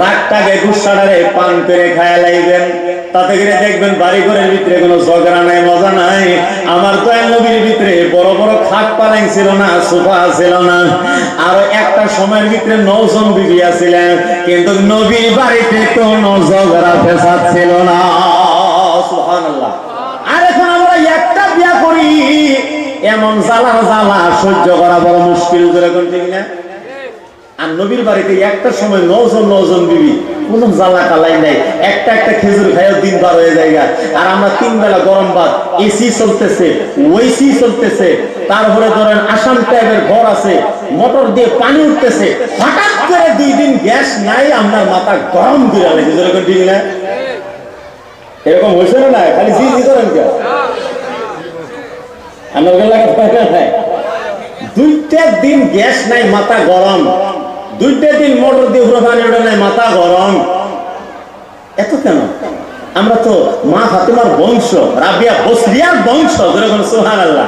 রাগটাকে গুসাটারে পান করে খায়া লাইবেন। তাতে করে দেখবেন বাড়ি ঘরের ভিতরে কোনো ঝগড়া নাই, মজা নাই। আমার তো নবীর ভিতরে বড় বড় খাট পালাইন ছিল না, সোফা ছিল না। আরও একটা সময়ের ভিতরে নৌজন বিবি আছিলেন, কিন্তু নবীর বাড়িতে কোনো ঝগড়া ফেসাদ ছিল না। সুবহানাল্লাহ। আর এখন আমরা একটা বিয়া করি, এমন জ্বালা জ্বালা সহ্য করা বড় মুশকিল। যেরকম ঠিক না? আর নবীর বাড়িতে একটা সময় নজন নজন বিবি জ্বালা কালাই নাই। একটা একটা খেজুর দিন পার হয়ে যায় আর আমরা তিন বেলা গরম এসি চলতেছে ওইসি চলতেছে। তারপরে ধরেন আসাম টাইপের ঘর আছে, মোটর দিয়ে পানি উঠতেছে। হঠাৎ করে দুই দিন গ্যাস নাই মাথা গরম ঠিক না? এরকম হয়েছে না খালি জি জি করেন আমার দুইটা দিন গ্যাস নাই, মাথা গরম। দুইটা দিন মোটর দিয়ে ঘুরে ওঠে নাই, মাথা গরম। এত কেন? আমরা তো মা ফাতেমার বংশ, রাবিয়া বসরিয়ার বংশ, যেরকম সোহান আল্লাহ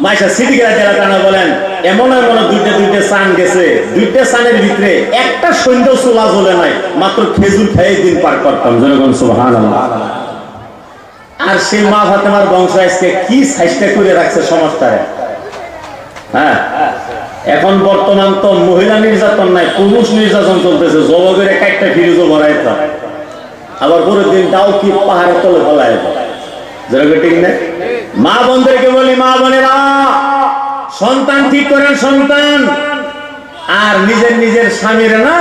মাইশা বলেন, এমন দুইটা দুইটা গেছে। দুইটা ভিতরে একটা সৈন্য নাই, মাত্র পার করতাম আর সেই মা ফাতেমার বংশ আজকে কি সাইজটা করে রাখছে সমাজটারে? হ্যাঁ? এখন বর্তমান তো মহিলা নির্যাতন নাই, পুরুষ নির্যাতন চলতেছে জবগের একটা ফিরুজও ভরাই আবার পরের দিন তাও কি পাহাড়ে তলে ফেলায় ঠিক না মা বোনদেরকে বলি, মা বোনেরা, সন্তান ঠিক করেন, সন্তান। আর নিজের নিজের স্বামীর না,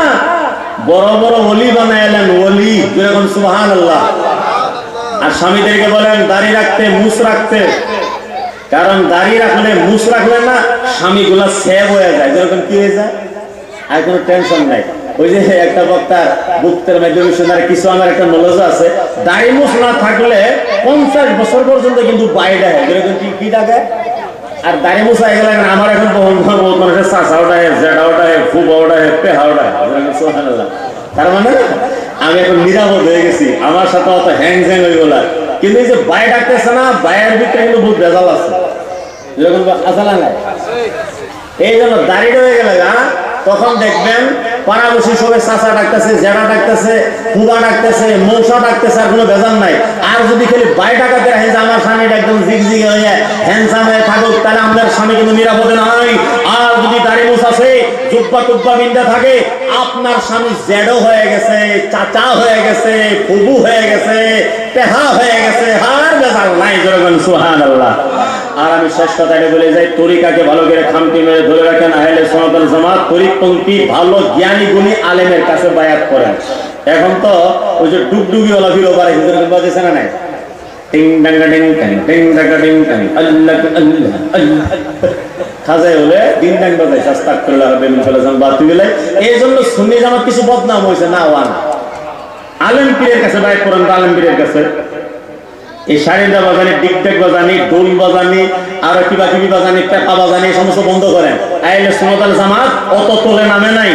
বড় বড় অলি বানাইলেন অলি, যেরকম সুবাহান আল্লাহ আর স্বামীদেরকে বলেন, দাড়ি রাখতে মুস রাখতে। কারণ দাঁড়িয়ে রাখলে মুস রাখলে না স্বামীগুলা সেভ হয়ে যায়। যেরকম কি হয়ে যায়? আর কোনো টেনশন নাই। ওই যে একটা বক্তার বুক্তের মাধ্যমে শোনার কিছু আমার একটা নলেজ আছে। দাড়ি মুস না থাকলে পঞ্চাশ বছর পর্যন্ত কিন্তু বাইরে হয় যেরকম কি কি থাকে আর দাড়ি হয়ে গেলে আমার এখন বহুত মানুষের চাষা ওটায় জেডা ওটায় ফুবা ওটায় পেহা ওটায় তার মানে আমি এখন নিরাপদ হয়ে গেছি। আমার সাথে অত হ্যাং হয়ে গেল কিন্তু এই যে বাই ডাকতেছে না, বাইয়ের ভিতরে কিন্তু বহুত ভেজাল যেরকম নাই। এই জন্য দাঁড়িয়ে হয়ে গেলে হ্যাঁ? তখন দেখবেন পাড়াবসি সবাই চাষা ডাকতেছে জেড়া ডাকতেছে ফুবা ডাকতেছে, মৌসা ডাকতেছে, আর কোনো ভেজাল নাই। আর যদি খালি বাই ডাকাতে রাখেন যে আমার স্বামীটা একদম জিগজিগ হয়ে হ্যান্ডসাম হয়ে থাকুক, তাহলে আমাদের স্বামী কিন্তু নিরাপদে নাই। আর যদি দাড়ি মুছ আছে জুব্বা টুব্বা বিন্দা থাকে, আপনার স্বামী জেডো হয়ে গেছে, চাচা হয়ে গেছে, ফুবু হয়ে গেছে, পেহা হয়ে গেছে হার বেজাল নাই যেরকম সুহান আল্লাহ আর আমি শেষ কথাটা বলে যাই, তরিকাকে ভালো করে খামটি মেরে ধরে রাখেন আহলে সনাতন জামাত। তরিকপন্থী, ভালো জ্ঞানী, গুণী আলেমের কাছে বায়াত করেন। এখন তো ওই যে ডুগডুগি ওলা ফিরো পারে যেরকম বাজেছে না নাই? টিং ডাঙ্গা ডিং, টাং, টিং ডাঙ্গা ডিং টাং আল্লাহ আল্লাহ আল্লাহ। খাজাই হলে দিন ডাং বাজাই সাস্তাক বাতি গেলে এই জন্য সুন্নি জামাত কিছু বদনাম হয়েছে, না, ওয়ান। আলেম পীরের কাছে বাইক করেন আলেম পীরের কাছে। এই সারিন্দা বাজানি ডিকটেক বাজানি, ডোল বাজানি, আর কিবা কিবি বাজানি, পেপা বাজানি সমস্ত বন্ধ করেন। আইলে সোনাতাল জামাত, অত তোলে নামে নাই।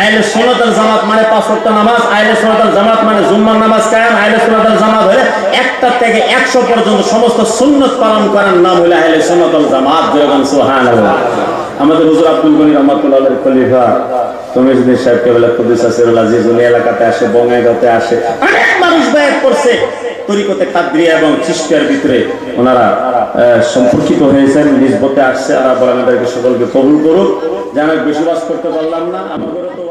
আইলে সোনাতাল জামাত মানে পাঁচ ওয়াক্ত নামাজ, আইলে সোনাতাল জামাত মানে জুম্মার নামাজ কায়েম, আইলে সোনাতাল জামাত হলে একটা থেকে একশো পর্যন্ত সমস্ত সুন্নত পালন করার নাম হলে আইলে সোনাতাল জামাত যেরকম সোহান আমাদের হুজুর আব্দুল গনি রহমতুল্লাহ খলিফা তুমি যদি সাহেব কেবলা কুদ্দুস আসিরুল আজিজ উনি এলাকাতে আসে, বঙ্গাইগাঁওতে আসে, অনেক মানুষ ব্যয় করছে। তরিকতে কাদ্রিয়া এবং খ্রিস্টিয়ার ভিতরে ওনারা সম্পর্কিত হয়েছেন। নিজবতে আসছে আর বলেন সকলকে কবুল করুক। যেন বেশি বাস করতে পারলাম না। আমাদেরও তো